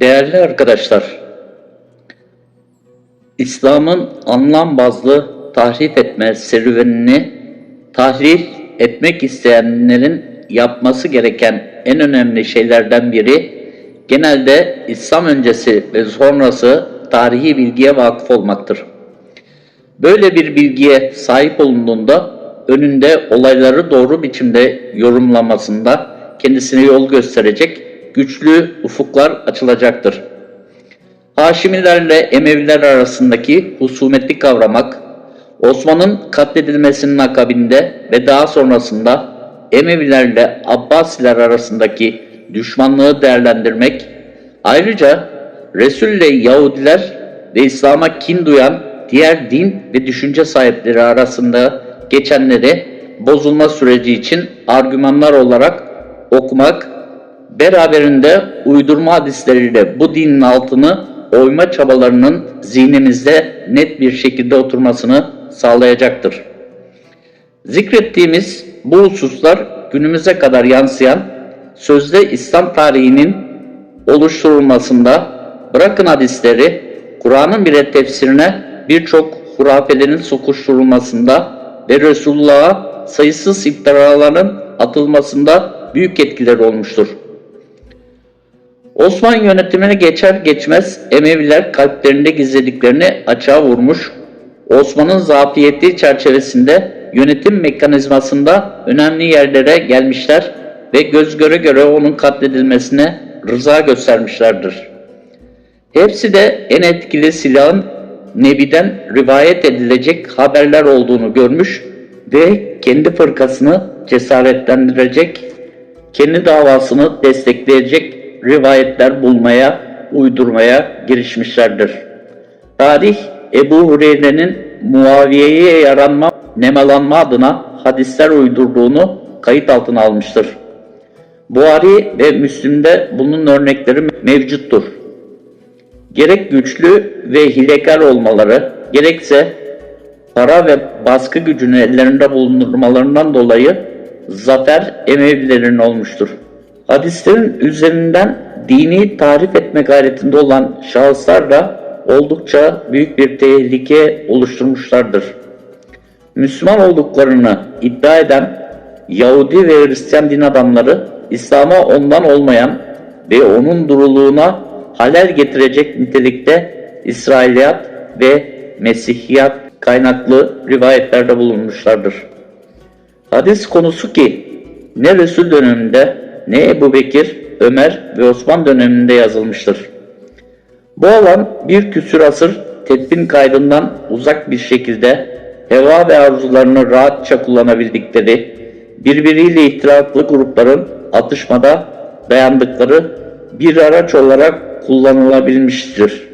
Değerli arkadaşlar, İslam'ın anlam bazlı tahrif etme serüvenini tahrif etmek isteyenlerin yapması gereken en önemli şeylerden biri genelde İslam öncesi ve sonrası tarihi bilgiye vakıf olmaktır. Böyle bir bilgiye sahip olunduğunda önünde olayları doğru biçimde yorumlamasında kendisine yol gösterecek güçlü ufuklar açılacaktır. Haşimilerle Emeviler arasındaki husumeti kavramak, Osman'ın katledilmesinin akabinde ve daha sonrasında Emevilerle Abbasiler arasındaki düşmanlığı değerlendirmek, ayrıca Resul ile Yahudiler ve İslam'a kin duyan diğer din ve düşünce sahipleri arasında geçenleri bozulma süreci için argümanlar olarak okumak, beraberinde uydurma hadisleriyle bu dinin altını oyma çabalarının zihnimizde net bir şekilde oturmasını sağlayacaktır. Zikrettiğimiz bu hususlar günümüze kadar yansıyan sözde İslam tarihinin oluşturulmasında bırakın hadisleri Kur'an'ın bile tefsirine birçok hurafelerin sokuşturulmasında ve Resulullah'a sayısız iftiraların atılmasında büyük etkileri olmuştur. Osman yönetimine geçer geçmez Emeviler kalplerinde gizlediklerini açığa vurmuş, Osman'ın zafiyeti çerçevesinde yönetim mekanizmasında önemli yerlere gelmişler ve göz göre göre onun katledilmesine rıza göstermişlerdir. Hepsi de en etkili silahın Nebi'den rivayet edilecek haberler olduğunu görmüş ve kendi fırkasını cesaretlendirecek, kendi davasını destekleyecek rivayetler bulmaya, uydurmaya girişmişlerdir. Tarih Ebu Hureyre'nin Muaviye'ye yaranma, nemalanma adına hadisler uydurduğunu kayıt altına almıştır. Buhari ve Müslim'de bunun örnekleri mevcuttur. Gerek güçlü ve hilekar olmaları, gerekse para ve baskı gücünü ellerinde bulundurmalarından dolayı zafer Emevilerin olmuştur. Hadislerin üzerinden dini tarif etme gayretinde olan şahıslar da oldukça büyük bir tehlike oluşturmuşlardır. Müslüman olduklarını iddia eden Yahudi ve Hristiyan din adamları İslam'a ondan olmayan ve onun duruluğuna halel getirecek nitelikte İsrailiyat ve Mesihiyat kaynaklı rivayetlerde bulunmuşlardır. Hadis konusu ki ne Resul döneminde ne Ebu Bekir, Ömer ve Osman döneminde yazılmıştır. Bu alan bir küsür asır tedbin kaydından uzak bir şekilde heva ve arzularını rahatça kullanabildikleri, birbiriyle ihtilaflı grupların atışmada dayandıkları bir araç olarak kullanılabilmiştir.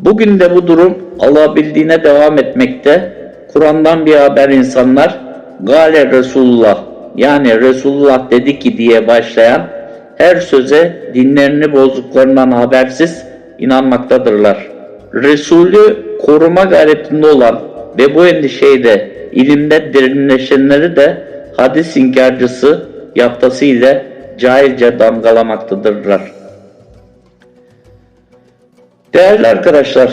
Bugün de bu durum alabildiğine devam etmekte. Kur'an'dan bir haber insanlar Gale Resulullah yani Resulullah dedi ki diye başlayan her söze dinlerini bozduklarından habersiz inanmaktadırlar. Resulü koruma gayretinde olan ve bu endişeyle ilimde derinleşenleri de hadis inkarcısı yaftası ile cahilce damgalamaktadırlar. Değerli arkadaşlar,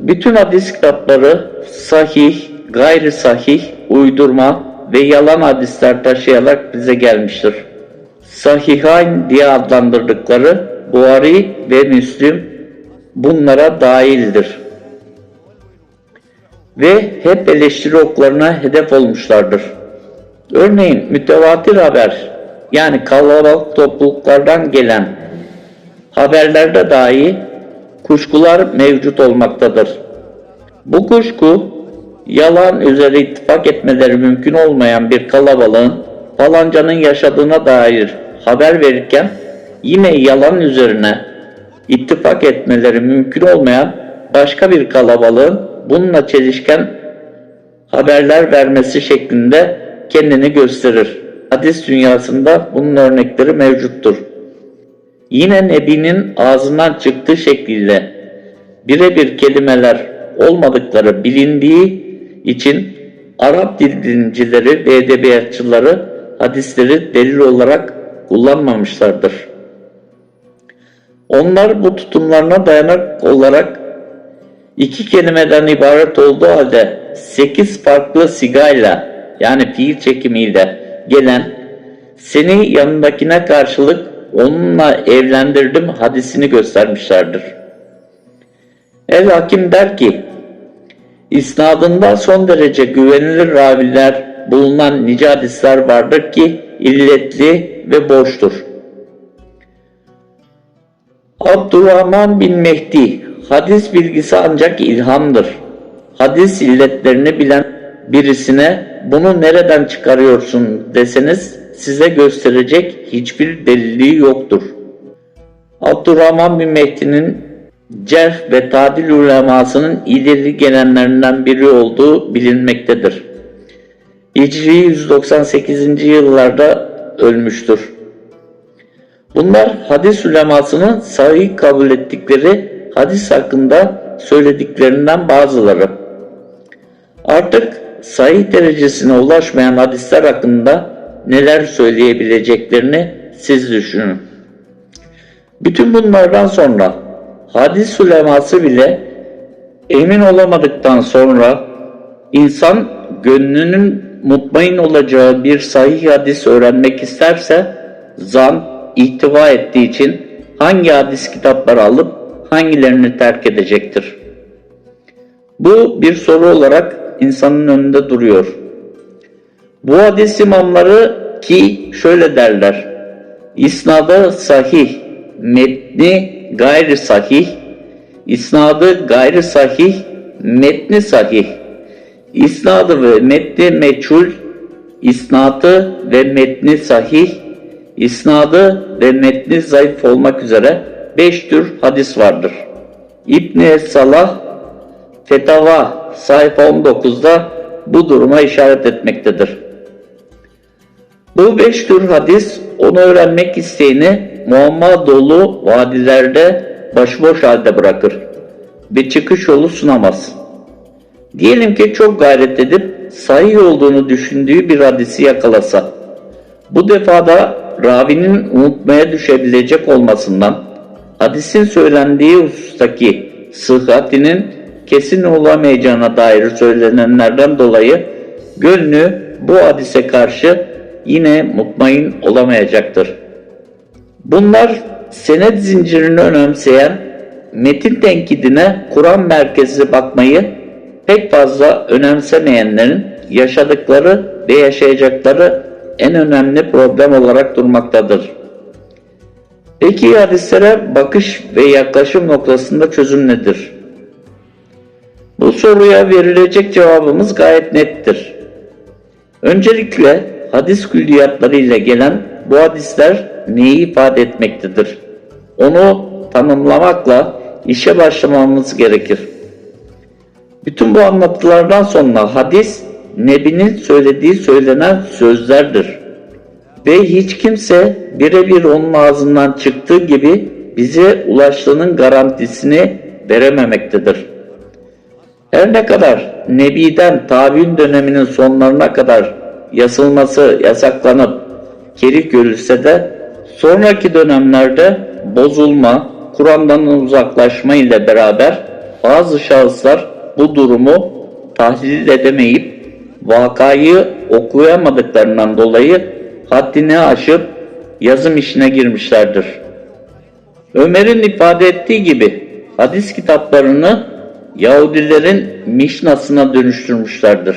bütün hadis kitapları sahih, gayri sahih, uydurma ve yalan hadisler taşıyarak bize gelmiştir. Sahihayn diye adlandırdıkları Buhari ve Müslim bunlara dahildir. Ve hep eleştiri oklarına hedef olmuşlardır. Örneğin mütevatir haber yani kalabalık topluluklardan gelen haberlerde dahi kuşkular mevcut olmaktadır. Bu kuşku yalan üzere ittifak etmeleri mümkün olmayan bir kalabalığın falancanın yaşadığına dair haber verirken yine yalan üzerine ittifak etmeleri mümkün olmayan başka bir kalabalığın bununla çelişken haberler vermesi şeklinde kendini gösterir. Hadis dünyasında bunun örnekleri mevcuttur. Yine Nebi'nin ağzından çıktığı şekliyle birebir kelimeler olmadıkları bilindiği için Arap dil bilimcileri ve edebiyatçıları hadisleri delil olarak kullanmamışlardır. Onlar bu tutumlarına dayanak olarak iki kelimeden ibaret olduğu halde sekiz farklı sigayla yani fiil çekimiyle gelen seni yanındakine karşılık onunla evlendirdim hadisini göstermişlerdir. El Hakim der ki, İsnadında son derece güvenilir raviler bulunan nice hadisler vardır ki illetli ve boştur. Abdurrahman bin Mehdi Hadis bilgisi ancak ilhamdır. Hadis illetlerini bilen birisine bunu nereden çıkarıyorsun deseniz size gösterecek hiçbir delili yoktur. Abdurrahman bin Mehdi'nin cerh ve tadil ulemasının ileri gelenlerinden biri olduğu bilinmektedir. Hicri 198. yıllarda ölmüştür. Bunlar hadis ulemasının sahih kabul ettikleri hadis hakkında söylediklerinden bazıları. Artık sahih derecesine ulaşmayan hadisler hakkında neler söyleyebileceklerini siz düşünün. Bütün bunlardan sonra hadis uleması bile emin olamadıktan sonra insan gönlünün mutmain olacağı bir sahih hadis öğrenmek isterse zan ihtiva ettiği için hangi hadis kitapları alıp hangilerini terk edecektir? Bu bir soru olarak insanın önünde duruyor. Bu hadis imamları ki şöyle derler. İsnadı sahih, metni gayri sahih, isnadı gayri sahih, metni sahih. İsnadı ve metni meçhul, isnadı ve metni sahih, isnadı ve metni zayıf olmak üzere beş tür hadis vardır. İbn-i Salah Fetava sayfa 19'da bu duruma işaret etmektedir. Bu beş tür hadis onu öğrenmek isteyeni muamma dolu vadilerde başıboş halde bırakır ve çıkış yolu sunamaz. Diyelim ki çok gayret edip sahih olduğunu düşündüğü bir hadisi yakalasa, bu defada ravinin unutmaya düşebilecek olmasından, hadisin söylendiği husustaki sıhhatinin kesin olamayacağına dair söylenenlerden dolayı gönlü bu hadise karşı yine mutmain olamayacaktır. Bunlar senet zincirini önemseyen metin tenkidine Kur'an merkezi bakmayı pek fazla önemsemeyenlerin yaşadıkları ve yaşayacakları en önemli problem olarak durmaktadır. Peki hadislere bakış ve yaklaşım noktasında çözüm nedir? Bu soruya verilecek cevabımız gayet nettir. Öncelikle hadis külliyatları ile gelen bu hadisler neyi ifade etmektedir? Onu tanımlamakla işe başlamamız gerekir. Bütün bu anlatılardan sonra hadis Nebi'nin söylediği söylenen sözlerdir. Ve hiç kimse birebir onun ağzından çıktığı gibi bize ulaştığının garantisini verememektedir. Her ne kadar Nebi'den tabi'in döneminin sonlarına kadar yasılması yasaklanıp geri görülse de sonraki dönemlerde bozulma, Kur'an'dan uzaklaşma ile beraber bazı şahıslar bu durumu tahlil edemeyip vakayı okuyamadıklarından dolayı haddini aşıp yazım işine girmişlerdir. Ömer'in ifade ettiği gibi hadis kitaplarını Yahudilerin Mişnasına dönüştürmüşlerdir.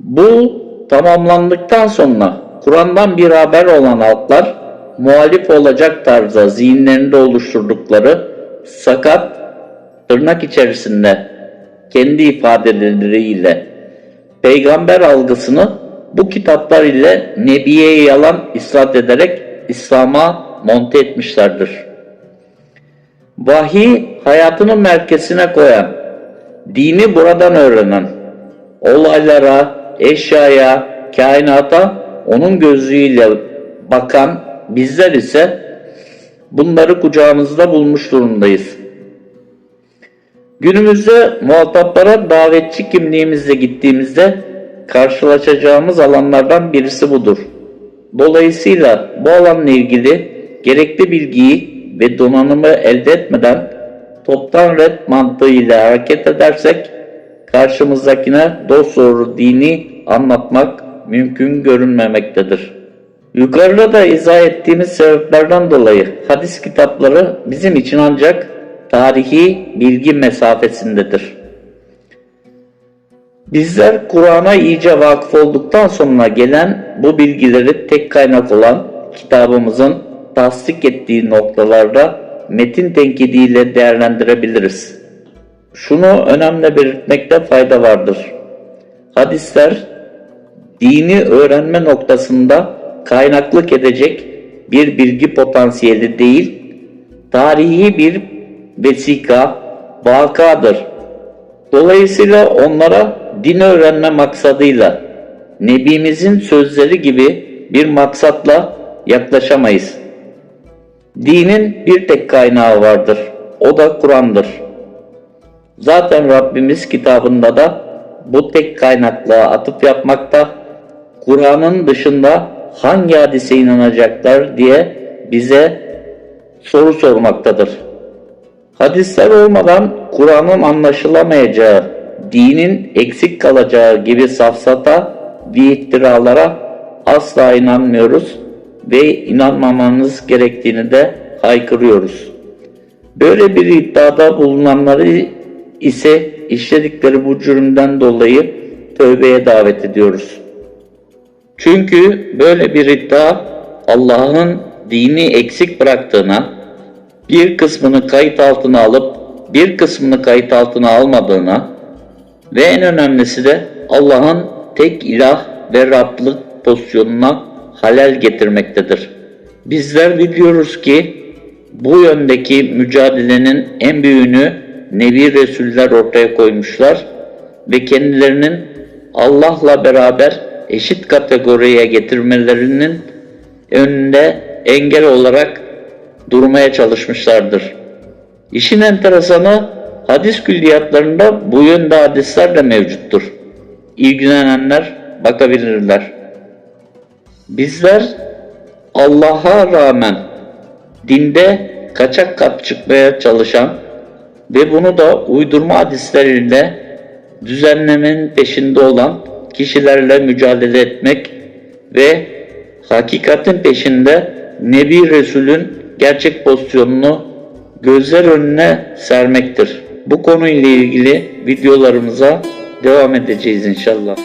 Bu tamamlandıktan sonra Kur'an'dan bir haber olan halklar muhalif olacak tarzda zihinlerinde oluşturdukları sakat tırnak içerisinde kendi ifadeleriyle peygamber algısını bu kitaplar ile Nebi'ye yalan israt ederek İslam'a monte etmişlerdir. Vahiy hayatının merkezine koyan, dini buradan öğrenen, olaylara, eşyaya, kainata onun gözüyle bakan bizler ise bunları kucağımızda bulmuş durumdayız. Günümüzde muhataplara davetçi kimliğimizle gittiğimizde karşılaşacağımız alanlardan birisi budur. Dolayısıyla bu alanla ilgili gerekli bilgiyi ve donanımı elde etmeden toptan red mantığıyla hareket edersek karşımızdakine dosdoğru dini anlatmak mümkün görünmemektedir. Yukarıda da izah ettiğimiz sebeplerden dolayı hadis kitapları bizim için ancak tarihi bilgi mesafesindedir. Bizler Kur'an'a iyice vakıf olduktan sonra gelen bu bilgileri tek kaynak olan kitabımızın tasdik ettiği noktalarda metin tenkidiyle değerlendirebiliriz. Şunu önemli belirtmekte fayda vardır. Hadisler dini öğrenme noktasında kaynaklık edecek bir bilgi potansiyeli değil, tarihi bir vesika, vakadır. Dolayısıyla onlara din öğrenme maksadıyla Nebimizin sözleri gibi bir maksatla yaklaşamayız. Dinin bir tek kaynağı vardır. O da Kur'an'dır. Zaten Rabbimiz kitabında da bu tek kaynaklığa atıf yapmakta, Kur'an'ın dışında hangi hadise inanacaklar diye bize soru sormaktadır. Hadisler olmadan Kur'an'ın anlaşılamayacağı, dinin eksik kalacağı gibi safsata ve iftiralara asla inanmıyoruz ve inanmamanız gerektiğini de haykırıyoruz. Böyle bir iddiada bulunanları ise işledikleri bu cürümden dolayı tövbeye davet ediyoruz. Çünkü böyle bir iddia Allah'ın dini eksik bıraktığına, bir kısmını kayıt altına alıp bir kısmını kayıt altına almadığına ve en önemlisi de Allah'ın tek ilah ve Rablık pozisyonuna halel getirmektedir. Bizler biliyoruz ki bu yöndeki mücadelenin en büyüğünü Nebi Resuller ortaya koymuşlar ve kendilerinin Allah'la beraber eşit kategoriye getirmelerinin önünde engel olarak durmaya çalışmışlardır. İşin enteresanı hadis külliyatlarında bu yönde hadisler de mevcuttur. İlgilenenler bakabilirler. Bizler Allah'a rağmen dinde kaçak kat çıkmaya çalışan ve bunu da uydurma hadisleriyle düzenlemenin peşinde olan kişilerle mücadele etmek ve hakikatin peşinde Nebi Resul'ün gerçek pozisyonunu gözler önüne sermektir. Bu konuyla ilgili videolarımıza devam edeceğiz inşallah.